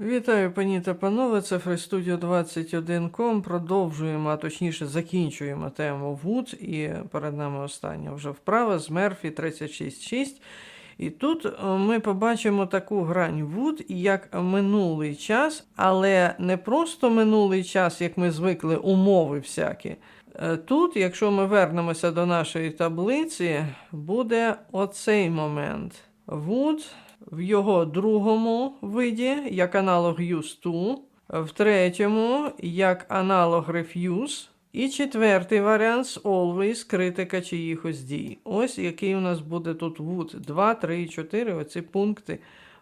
Вітаю, пані та панове. Це FreeStudio 21.com. Продовжуємо, а точніше закінчуємо тему Wood. І перед нами остання вже вправа з Мерфі 36.6. І тут е, ми побачимо таку грань Wood як минулий час, але не просто минулий час, як ми звикли, умови всякі. Е, Тут, якщо ми вернемося до нашої таблиці, буде оцей момент. Would в його другому виді як аналог to, в третьому як аналог refuse, і четвертий варіант з always критика чиїхось дій. Ось який у нас буде тут would. 2, 3 і 4. Оці пункти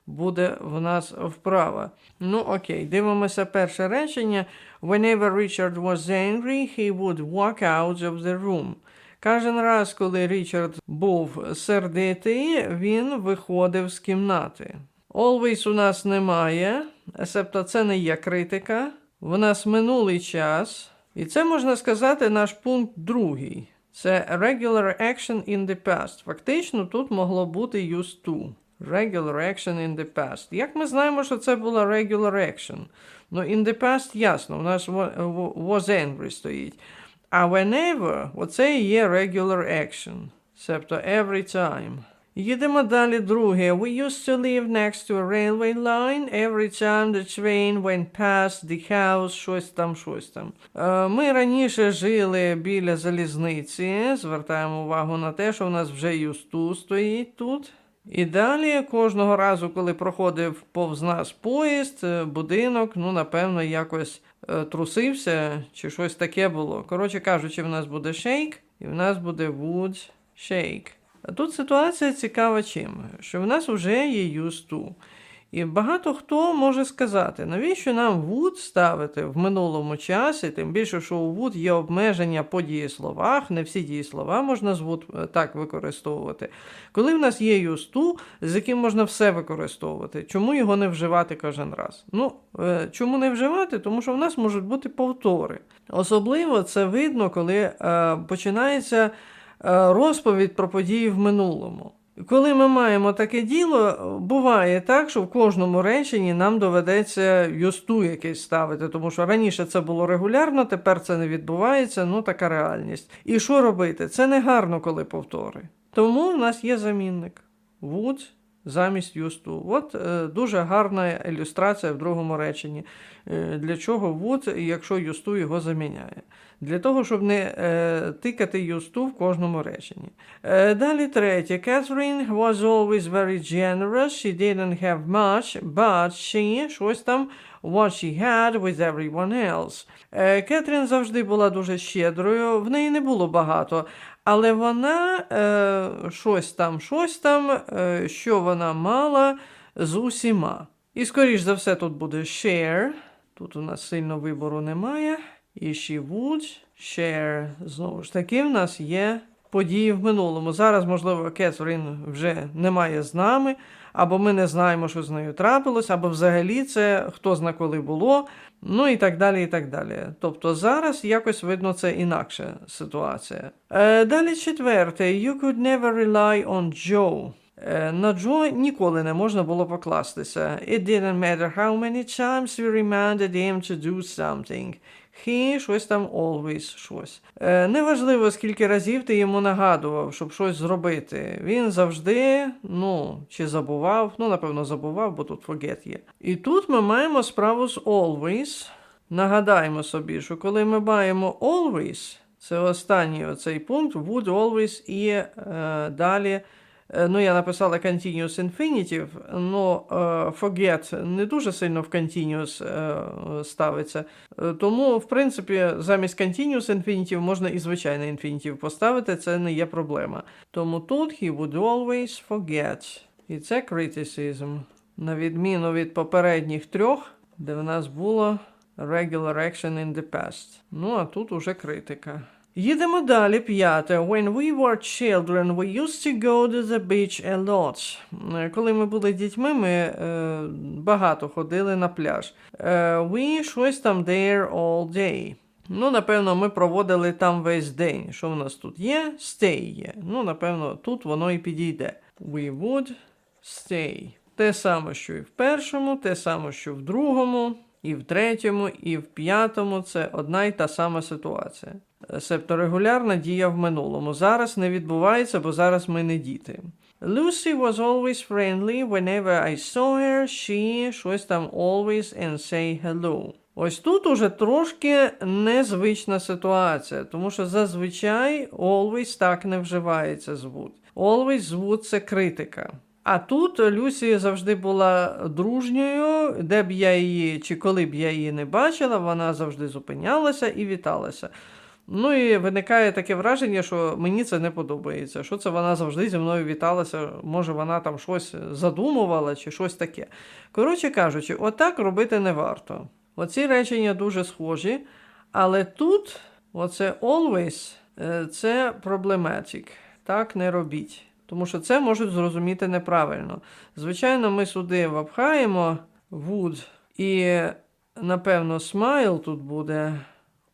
буде в нас вправа. Ну, окей, дивимося перше речення. Whenever Richard was angry, he would walk out of the room. Кожен раз, коли Річард був сердитий, він виходив з кімнати. Always у нас немає, себто це не є критика. В нас минулий час. І це можна сказати наш пункт другий. Це regular action in the past. Фактично тут могло бути used to. Regular action in the past. Як ми знаємо, що це була regular action? Ну, in the past ясно, у нас wa- wa- was angry стоїть. А whenever, оце і є regular action. Себто every time. Їдемо далі друге. We used to live next to a railway line. Every time the train went past the house, щось там, щось там. Е, Ми раніше жили біля залізниці. Звертаємо увагу на те, що в нас вже юсту стоїть тут. І далі кожного разу, коли проходив повз нас поїзд, е, будинок, ну, напевно, якось е, трусився чи щось таке було. Коротше кажучи, в нас буде шейк, і в нас буде wood shake. А тут ситуація цікава чим? Що в нас вже є to. І багато хто може сказати, навіщо нам would ставити в минулому часі, тим більше, що у would є обмеження по дієсловах, не всі дієслова можна з would е, так використовувати. Коли в нас є to, з яким можна все використовувати, чому його не вживати кожен раз? Ну, е, чому не вживати? Тому що в нас можуть бути повтори. Особливо це видно, коли е, починається розповідь про події в минулому. Коли ми маємо таке діло, буває так, що в кожному реченні нам доведеться юсту якесь ставити, тому що раніше це було регулярно, тепер це не відбувається, ну така реальність. І що робити? Це не гарно, коли повтори. Тому в нас є замінник. Would замість юсту. От е, дуже гарна ілюстрація в другому реченні. Е, для чого would, якщо юсту його заміняє? Для того, щоб не е, тикати юсту в кожному реченні. Далі третє. Catherine was always very generous. She didn't have much, but she, щось там, what she had with everyone else. Кетрін завжди була дуже щедрою, в неї не було багато, але вона е, щось там, щось там, е, що вона мала з усіма. І скоріш за все тут буде share. Тут у нас сильно вибору немає. І she would share. Знову ж таки, в нас є події в минулому. Зараз, можливо, Кетрін вже немає з нами, або ми не знаємо, що з нею трапилось, або взагалі це хто зна коли було. Ну і так далі, і так далі. Тобто зараз якось видно це інакша ситуація. Е, далі четверте. You could never rely on Joe. Е, На Джо ніколи не можна було покластися. It didn't matter how many times we reminded him to do something. He щось там always щось. Е, неважливо, скільки разів ти йому нагадував, щоб щось зробити. Він завжди, ну, чи забував, ну, напевно, забував, бо тут forget є. І тут ми маємо справу з always. Нагадаємо собі, що коли ми маємо always, це останній оцей пункт, would always і е, далі. Е, Ну, я написала continuous infinitive, але forget не дуже сильно в continuous е, ставиться. Тому, в принципі, замість continuous infinitive можна і звичайний infinitive поставити, це не є проблема. Тому тут he would always forget. І це criticism. На відміну від попередніх трьох, де в нас було regular action in the past. Ну, а тут уже критика. Їдемо далі, п'яте. When we were children, we used to go to the beach a lot. Е, Коли ми були дітьми, ми е, багато ходили на пляж. Е, we щось там there all day. Ну, напевно, ми проводили там весь день. Що в нас тут є? Stay є. Ну, напевно, тут воно і підійде. We would stay. Те саме, що і в першому, те саме, що в другому, і в третьому, і в п'ятому це одна й та сама ситуація. Себто регулярна дія в минулому. Зараз не відбувається, бо зараз ми не діти. Lucy was always friendly whenever I saw her. She щось там always and say hello. Ось тут уже трошки незвична ситуація, тому що зазвичай always так не вживається звуд. Always звуд це критика. А тут Люсі завжди була дружньою, де б я її чи коли б я її не бачила, вона завжди зупинялася і віталася. Ну і виникає таке враження, що мені це не подобається. Що це вона завжди зі мною віталася? Може, вона там щось задумувала чи щось таке. Коротше кажучи, отак робити не варто. Оці речення дуже схожі, але тут оце always е, це problematic. Так не робіть. Тому що це можуть зрозуміти неправильно. Звичайно, ми сюди вапхаємо would і, напевно, smile тут буде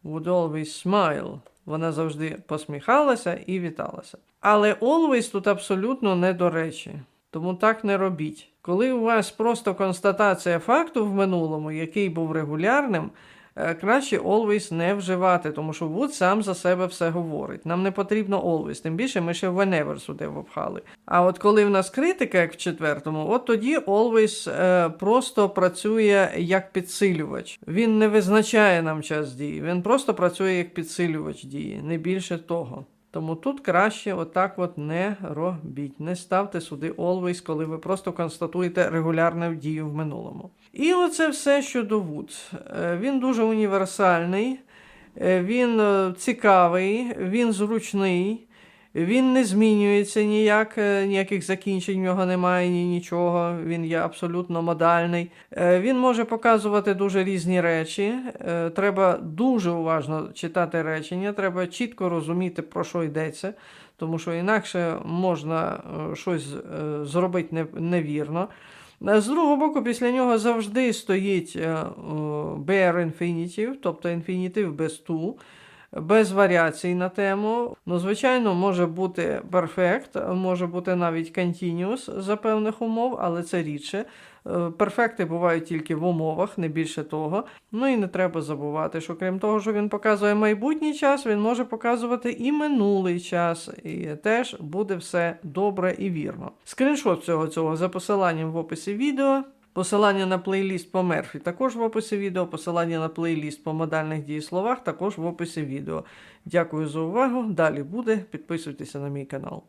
would always smile. Вона завжди посміхалася і віталася. Але always тут абсолютно не до речі. Тому так не робіть. Коли у вас просто констатація факту в минулому, який був регулярним, краще always не вживати, тому що would сам за себе все говорить. Нам не потрібно always, тим більше ми ще whenever сюди впхали. А от коли в нас критика, як в четвертому, от тоді always е, просто працює як підсилювач. Він не визначає нам час дії, він просто працює як підсилювач дії, не більше того. Тому тут краще отак от не робіть. Не ставте сюди always, коли ви просто констатуєте регулярну дію в минулому. І оце все щодо would. Е, Він дуже універсальний, е, він е, цікавий, він зручний. Він не змінюється ніяк, е, ніяких закінчень в нього немає, ні нічого. Він є абсолютно модальний. Е, Він може показувати дуже різні речі. Е, Треба дуже уважно читати речення, треба чітко розуміти, про що йдеться, тому що інакше можна щось зробити невірно. З другого боку, після нього завжди стоїть bare infinitive, тобто інфінітив без ту без варіацій на тему. Ну, звичайно, може бути perfect, може бути навіть continuous за певних умов, але це рідше. Е, Перфекти бувають тільки в умовах, не більше того. Ну і не треба забувати, що крім того, що він показує майбутній час, він може показувати і минулий час, і теж буде все добре і вірно. Скріншот цього цього за посиланням в описі відео. Посилання на плейліст по Мерфі також в описі відео. Посилання на плейліст по модальних дієсловах також в описі відео. Дякую за увагу. Далі буде. Підписуйтеся на мій канал.